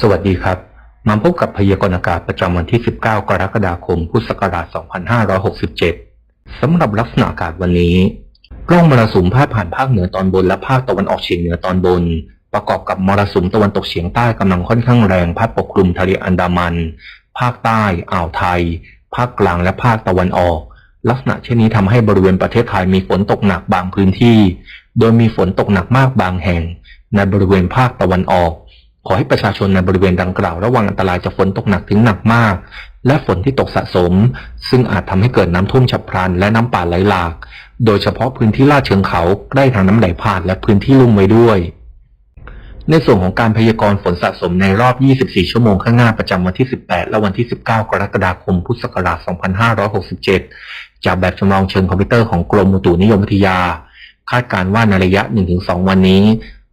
สวัสดีครับ มาพบกับพยากรณ์อากาศประจำวันที่ 19 กรกฎาคม พุทธศักราช 2567 สำหรับลักษณะอากาศวันนี้ร่องมรสุมพาดผ่านภาคเหนือตอนบนและภาคตะวันออกเฉียงเหนือตอนบน ประกอบกับมรสุมตะวันตกเฉียงใต้กำลังค่อนข้างแรงพัดปกคลุมทะเลอันดามัน ภาคใต้ อ่าวไทย ภาคกลางและภาคตะวันออก ลักษณะเช่นนี้ทำให้บริเวณประเทศไทยมีฝนตกหนักบางพื้นที่ โดยมีฝนตกหนักมากบางแห่ง ในบริเวณภาคตะวันออก ขอให้ประชาชนในบริเวณดังกล่าว ระวังอันตรายจากฝนตกหนักถึงหนักมาก และฝนที่ตกสะสม ซึ่งอาจทำให้เกิดน้ำท่วมฉับพลัน และน้ำป่าไหลหลาก โดยเฉพาะพื้นที่ลาดเชิงเขาใกล้ทางน้ำไหลผ่านและพื้นที่ลุ่มไว้ด้วย ในส่วนของการพยากรณ์ฝนสะสมในรอบ 24 ชั่วโมงข้างหน้าประจำวันที่ 18 และวันที่ 19 กรกฎาคม พุทธศักราช 2567 จากแบบจำลองเชิงคอมพิวเตอร์ของกรมอุตุนิยมวิทยา คาดการณ์ว่าในระยะ 1-2 วันนี้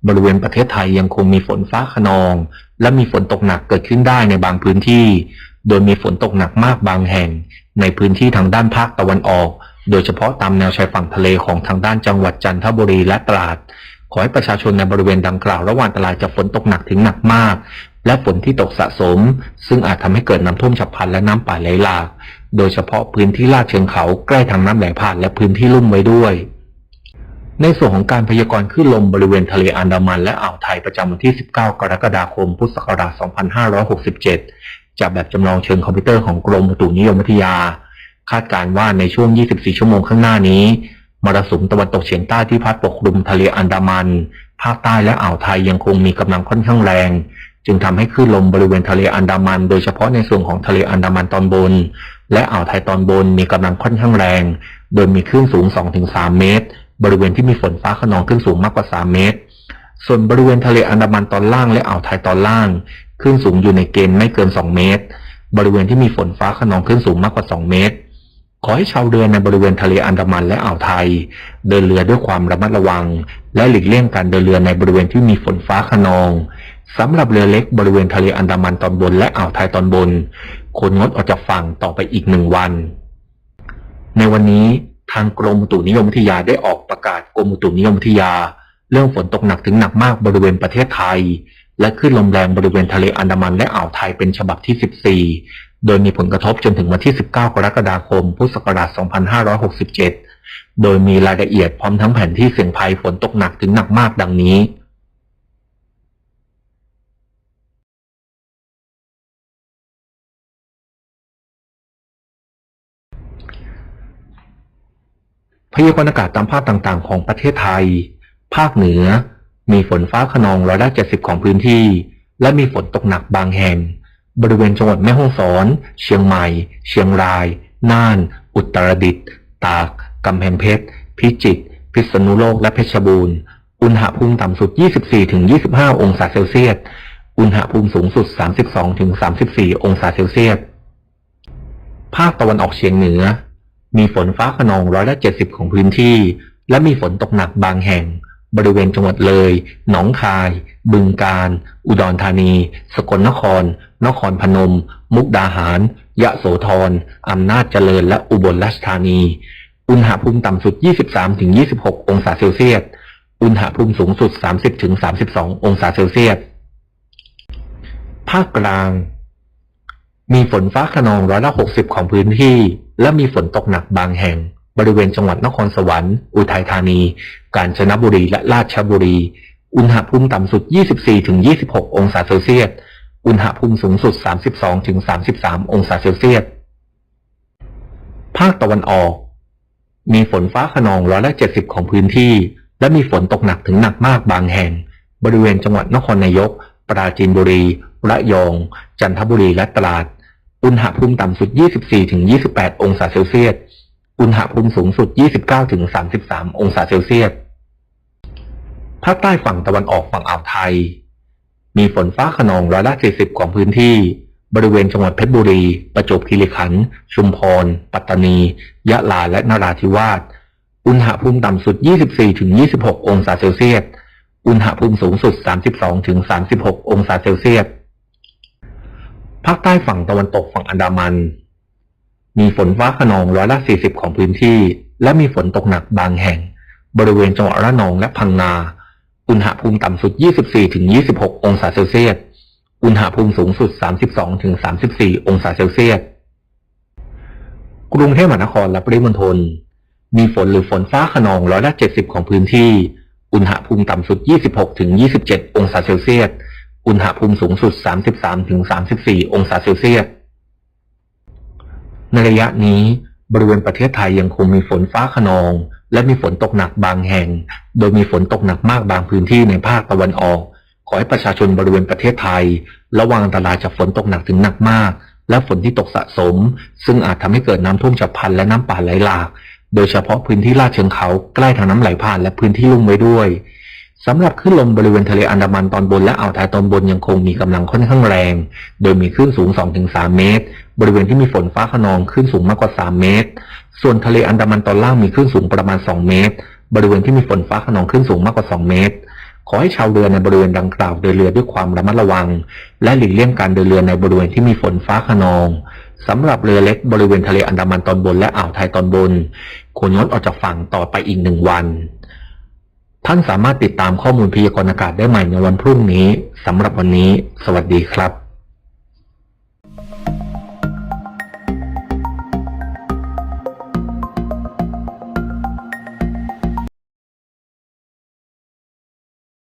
บริเวณประเทศไทยยังคงมีฝนฟ้าขนอง และมีฝนตกหนักเกิดขึ้นได้ในบางพื้นที่ โดยมีฝนตกหนักมากบางแห่ง ในพื้นที่ทางด้านภาคตะวันออก โดยเฉพาะตามแนวชายฝั่งทะเลของทางด้านจังหวัดจันทบุรีและตราด ขอให้ประชาชนในบริเวณดังกล่าวระวังอันตรายจากฝนตกหนักถึงหนักมาก และฝนที่ตกสะสม ซึ่งอาจทำให้เกิดน้ำท่วมฉับพลันและน้ำป่าไหลหลาก โดยเฉพาะพื้นที่ลาดเชิงเขาใกล้ทางน้ำไหลผ่านและพื้นที่ลุ่มไว้ด้วย ในส่วนของการพยากรณ์คลื่นลมบริเวณทะเลอันดามันและอ่าวไทยประจำวันที่ 19 กรกฎาคม พุทธศักราช 2567 จากแบบจำลองเชิงคอมพิวเตอร์ของกรมอุตุนิยมวิทยา คาดการณ์ว่าในช่วง 24 ชั่วโมงข้างหน้านี้มรสุมตะวันตกเฉียงใต้ที่พัดปกคลุมทะเลอันดามัน ภาคใต้และอ่าวไทยยังคงมีกำลังค่อนข้างแรง จึงทำให้คลื่นลมบริเวณทะเลอันดามัน โดยเฉพาะในส่วนของทะเลอันดามันตอนบน และอ่าวไทยตอนบนมีกำลังค่อนข้างแรง โดยมีคลื่นสูง 2-3 เมตร บริเวณที่มีฝนฟ้าขนองคลื่นสูงมากกว่า 3 เมตร ส่วนบริเวณทะเลอันดามันตอนล่างและอ่าวไทยตอนล่างคลื่นสูงอยู่ในเกณฑ์ไม่เกิน 2 เมตร บริเวณที่มีฝนฟ้าขนองคลื่นสูงมากกว่า 2 เมตร ขอให้ชาวเรือในบริเวณทะเลอันดามันและอ่าวไทย เดินเรือด้วยความระมัดระวัง และหลีกเลี่ยงการเดินเรือในบริเวณที่มีฝนฟ้าขนองสำหรับเรือเล็กบริเวณทะเลอันดามันตอนบนและอ่าวไทยตอนบนควรงดออกจากฝั่งต่อไปอีกหนึ่งวัน ในวันนี้ ทางกรมอุตุนิยมวิทยาได้ออกประกาศกรมอุตุนิยมวิทยา เรื่องฝนตกหนักถึงหนักมากบริเวณประเทศไทย และคลื่นลมแรงบริเวณทะเลอันดามันและอ่าวไทยเป็นฉบับที่ 14 โดยมีผลกระทบจนถึงวันที่ 19 กรกฎาคม พุทธศักราช 2567 โดยมีรายละเอียดพร้อมทั้งแผนที่เสี่ยงภัยฝนตกหนักถึงหนักมากดังนี้ พยากรณ์อากาศตามภาคต่างๆ ของประเทศไทย ภาคเหนือ มีฝนฟ้าขนองร้อยละ70ของพื้นที่ และมีฝนตกหนักบางแห่ง บริเวณจังหวัดแม่ฮ่องสอน เชียงใหม่ เชียงราย น่าน อุตรดิตถ์ ตาก กำแพงเพชร พิจิตร พิษณุโลก และเพชรบูรณ์ อุณหภูมิต่ำสุด 24-25 องศาเซลเซียส อุณหภูมิสูงสุด 32-34 องศาเซลเซียส ภาคตะวันออกเฉียงเหนือ มีฝนฟ้าขนองร้อยละ70ของพื้นที่ และมีฝนตกหนักบางแห่ง บริเวณจังหวัดเลย หนองคาย บึงกาฬ อุดรธานี สกลนคร นครพนม มุกดาหาร ยะโสธร อำนาจเจริญ และอุบลราชธานี อุณหภูมิต่ำสุด 23-26 องศาเซลเซียส อุณหภูมิสูงสุด 30-32 องศาเซลเซียส ภาคกลาง มีฝนฟ้าขนองร้อยละ 60 ของพื้นที่ และมีฝนตกหนักบางแห่ง บริเวณจังหวัดนครสวรรค์ อุทัยธานี กาญจนบุรีและราชบุรี อุณหภูมิต่ำสุด 24-26 องศาเซลเซียส อุณหภูมิสูงสุด 32-33 องศาเซลเซียส ภาคตะวันออก มีฝนฟ้าขนองร้อยละ 70 ของพื้นที่ และมีฝนตกหนักถึงหนักมากบางแห่ง บริเวณจังหวัดนครนายก ปราจีนบุรี ระยอง จันทบุรีและตราด อุณหภูมิต่ำสุด 24-28 องศาเซลเซียส อุณหภูมิสูงสุด 29-33 องศาเซลเซียส ภาคใต้ฝั่งตะวันออกฝั่งอ่าวไทย มีฝนฟ้าขนองร้อยละ40ของพื้นที่ บริเวณจังหวัดเพชรบุรี ประจวบคีรีขันธ์ ชุมพร ปัตตานี ยะลา และนราธิวาส อุณหภูมิต่ำสุด 24-26 องศาเซลเซียส อุณหภูมิสูงสุด 32-36 องศาเซลเซียส ภาคใต้ฝั่งตะวันตกฝั่งอันดามัน มีฝนฟ้าขนองร้อยละ 40 ของพื้นที่ และมีฝนตกหนักบางแห่ง บริเวณจังหวัดระนองและพังงาอุณหภูมิต่ำสุด 24-26 องศาเซลเซียส อุณหภูมิสูงสุด 32-34 องศาเซลเซียส กรุงเทพมหานครและปริมณฑล มีฝนหรือฝนฟ้าขนองร้อยละ 70 ของพื้นที่ อุณหภูมิต่ำสุด 26-27 องศาเซลเซียส อุณหภูมิสูงสุด 33-34 องศาเซลเซียส ในระยะนี้บริเวณประเทศไทยยังคงมีฝนฟ้าขนอง และมีฝนตกหนักบางแห่ง โดยมีฝนตกหนักมากบางพื้นที่ในภาคตะวันออก ขอให้ประชาชนบริเวณประเทศไทย ระวังอันตรายจากฝนตกหนักถึงหนักมาก และฝนที่ตกสะสม ซึ่งอาจทำให้เกิดน้ำท่วมฉับพลันและน้ำป่าไหลหลาก โดยเฉพาะพื้นที่ลาดเชิงเขาใกล้ทางน้ำไหลผ่านและพื้นที่ลุ่มไว้ด้วย สำหรับคลื่นลมบริเวณทะเลอันดามันตอนบนและอ่าวไทยตอนบนยังคงมีกำลังค่อนข้างแรง โดยมีคลื่นสูง 2-3 เมตร บริเวณที่มีฝนฟ้าขนองคลื่นสูงมากกว่า 3 เมตร ส่วนทะเลอันดามันตอนล่างมีคลื่นสูงประมาณ 2 เมตร บริเวณที่มีฝนฟ้าขนองคลื่นสูงมากกว่า 2 เมตร ขอให้ชาวเรือในบริเวณดังกล่าวเดินเรือด้วยความระมัดระวัง และหลีกเลี่ยงการเดินเรือในบริเวณที่มีฝนฟ้าขนองสำหรับเรือเล็กบริเวณทะเลอันดามันตอนบนและอ่าวไทยตอนบนควรงดออกจากฝั่งต่อไปอีกหนึ่งวัน ท่านสามารถติดตามข้อมูลพยากรณ์อากาศได้ใหม่ในวันพรุ่งนี้สำหรับวันนี้ สวัสดีครับ